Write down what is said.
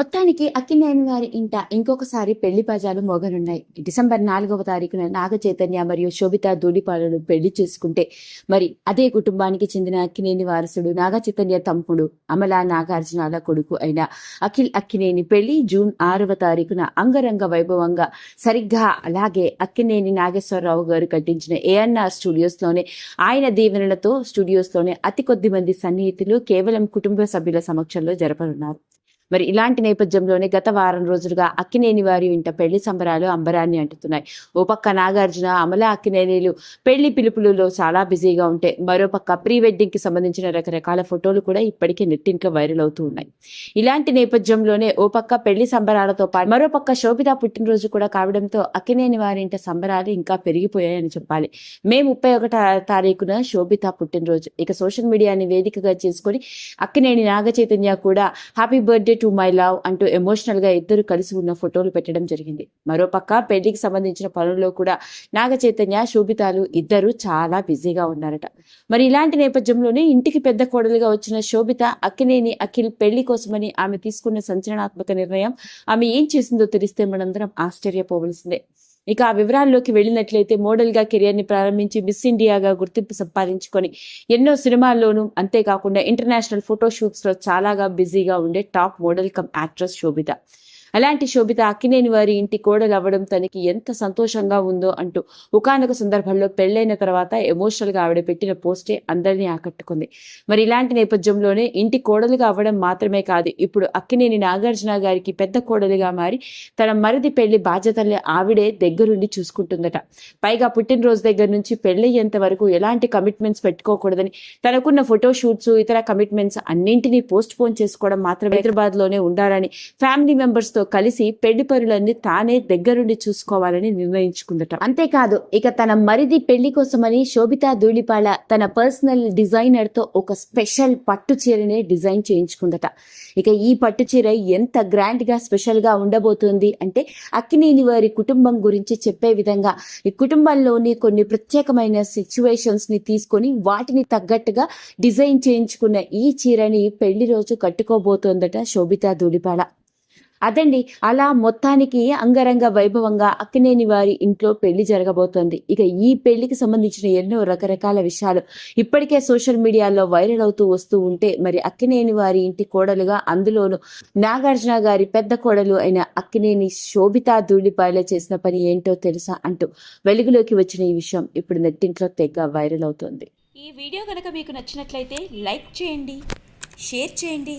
మొత్తానికి అక్కినేని వారి ఇంట ఇంకొకసారి పెళ్ళి పజాలు మోగనున్నాయి. డిసెంబర్ నాలుగవ తారీఖున నాగ చైతన్య మరియు శోభిత ధూళిపాలను పెళ్ళి చేసుకుంటే మరి అదే కుటుంబానికి చెందిన అక్కినేని వారసుడు నాగ చైతన్య తమ్ముడు అమల నాగార్జునాల కొడుకు అయిన అఖిల్ అక్కినేని పెళ్ళి జూన్ ఆరవ తారీఖున అంగరంగ వైభవంగా సరిగ్గా అలాగే అక్కినేని నాగేశ్వరరావు గారు కట్టించిన ఏఎన్ఆర్ స్టూడియోస్లోనే ఆయన దీవెనలతో స్టూడియోస్లోనే అతి కొద్ది మంది సన్నిహితులు కేవలం కుటుంబ సభ్యుల సమక్షంలో జరపనున్నారు. మరి ఇలాంటి నేపథ్యంలోనే గత వారం రోజులుగా అక్కినేని వారి ఇంట పెళ్ళి సంబరాలు అంబరాన్ని అంటుతున్నాయి. ఓ పక్క నాగార్జున అమల అక్కినేనిలు పెళ్ళి పిలుపులలో చాలా బిజీగా ఉంటే మరోపక్క ప్రీ వెడ్డింగ్కి సంబంధించిన రకరకాల ఫోటోలు కూడా ఇప్పటికే నెట్టింట్లో వైరల్ అవుతూ ఉన్నాయి. ఇలాంటి నేపథ్యంలోనే ఓ పక్క పెళ్ళి సంబరాలతో పాటు మరోపక్క శోభిత పుట్టినరోజు కూడా కావడంతో అక్కినేని వారి ఇంట సంబరాలు ఇంకా పెరిగిపోయాయని చెప్పాలి. మే ముప్పై ఒకట తారీఖున శోభిత పుట్టినరోజు. ఇక సోషల్ మీడియాని వేదికగా చేసుకొని అక్కినేని నాగ చైతన్య కూడా happy birthday to my love అంటూ ఎమోషనల్గా ఇద్దరు కలిసి ఉన్న ఫోటోలు పెట్టడం జరిగింది. మరోపక్క పెళ్ళికి సంబంధించిన పనుల్లో కూడా నాగ చైతన్య శోభితాలు ఇద్దరు చాలా బిజీగా ఉన్నారట. మరి ఇలాంటి నేపథ్యంలోనే ఇంటికి పెద్ద కోడలుగా వచ్చిన శోభిత అక్కినేని అఖిల్ పెళ్ళి కోసమని ఆమె తీసుకున్న సంచలనాత్మక నిర్ణయం ఆమె ఏం చేసిందో తెలిస్తే మనందరం ఆశ్చర్యపోవలసిందే. ఇక ఆ వివరాల్లోకి వెళ్ళినట్లయితే మోడల్గా ని ప్రారంభించి మిస్ ఇండియాగా గుర్తింపు సంపాదించుకొని ఎన్నో సినిమాల్లోనూ అంతేకాకుండా ఇంటర్నేషనల్ ఫోటోషూట్స్లో లో చాలాగా బిజీగా ఉండే top model cum actress Sobhita. అలాంటి శోభిత అక్కినేని వారి ఇంటి కోడలు అవ్వడం తనకి ఎంత సంతోషంగా ఉందో అంటూ ఒకానొక సందర్భంలో పెళ్ళైన తర్వాత ఎమోషనల్గా ఆవిడ పెట్టిన పోస్టే అందరినీ ఆకట్టుకుంది. మరి ఇలాంటి నేపథ్యంలోనే ఇంటి కోడలుగా అవ్వడం మాత్రమే కాదు ఇప్పుడు అక్కినేని నాగార్జున గారికి పెద్ద కోడలుగా మారి తన మరిది పెళ్ళి బాధ్యతల్ని ఆవిడే దగ్గరుండి చూసుకుంటుందట. పైగా పుట్టినరోజు దగ్గర నుంచి పెళ్ళయ్యేంత వరకు ఎలాంటి కమిట్మెంట్స్ పెట్టుకోకూడదని తనకున్న ఫోటో షూట్స్ ఇతర కమిట్మెంట్స్ అన్నింటినీ పోస్ట్ పోన్ చేసుకోవడం మాత్రం హైదరాబాద్లోనే ఉండాలని ఫ్యామిలీ మెంబర్స్ తో కలిసి పెళ్ళి పనులన్నీ తానే దగ్గరుండి చూసుకోవాలని నిర్ణయించుకుందట. అంతేకాదు ఇక తన మరిది పెళ్ళి కోసమని శోభితా ధూళిపాల తన పర్సనల్ డిజైనర్తో ఒక స్పెషల్ పట్టు చీరనే డిజైన్ చేయించుకుందట. ఇక ఈ పట్టు చీర ఎంత గ్రాండ్గా స్పెషల్గా ఉండబోతుంది అంటే అక్కినేని వారి కుటుంబం గురించి చెప్పే విధంగా ఈ కుటుంబంలోని కొన్ని ప్రత్యేకమైన సిచ్యువేషన్స్ని తీసుకొని వాటిని తగ్గట్టుగా డిజైన్ చేయించుకున్న ఈ చీరని పెళ్ళి రోజు కట్టుకోబోతోందట శోభితా ధూళిపాళ. అదండి అలా మొత్తానికి అంగరంగ వైభవంగా అక్కినేని వారి ఇంట్లో పెళ్ళి జరగబోతోంది. ఇక ఈ పెళ్ళికి సంబంధించిన ఎన్నో రకరకాల విషయాలు ఇప్పటికే సోషల్ మీడియాలో వైరల్ అవుతూ వస్తూ ఉంటే మరి అక్కినేని వారి ఇంటి కోడలుగా అందులోనూ నాగార్జున గారి పెద్ద కోడలు అయిన అక్కినేని శోభితా ధూళిపాయల చేసిన పని ఏంటో తెలుసా అంటూ వెలుగులోకి వచ్చిన ఈ విషయం ఇప్పుడు నెట్టింట్లో తెగ వైరల్ అవుతోంది. ఈ వీడియో కనుక మీకు నచ్చినట్లయితే లైక్ చేయండి షేర్ చేయండి.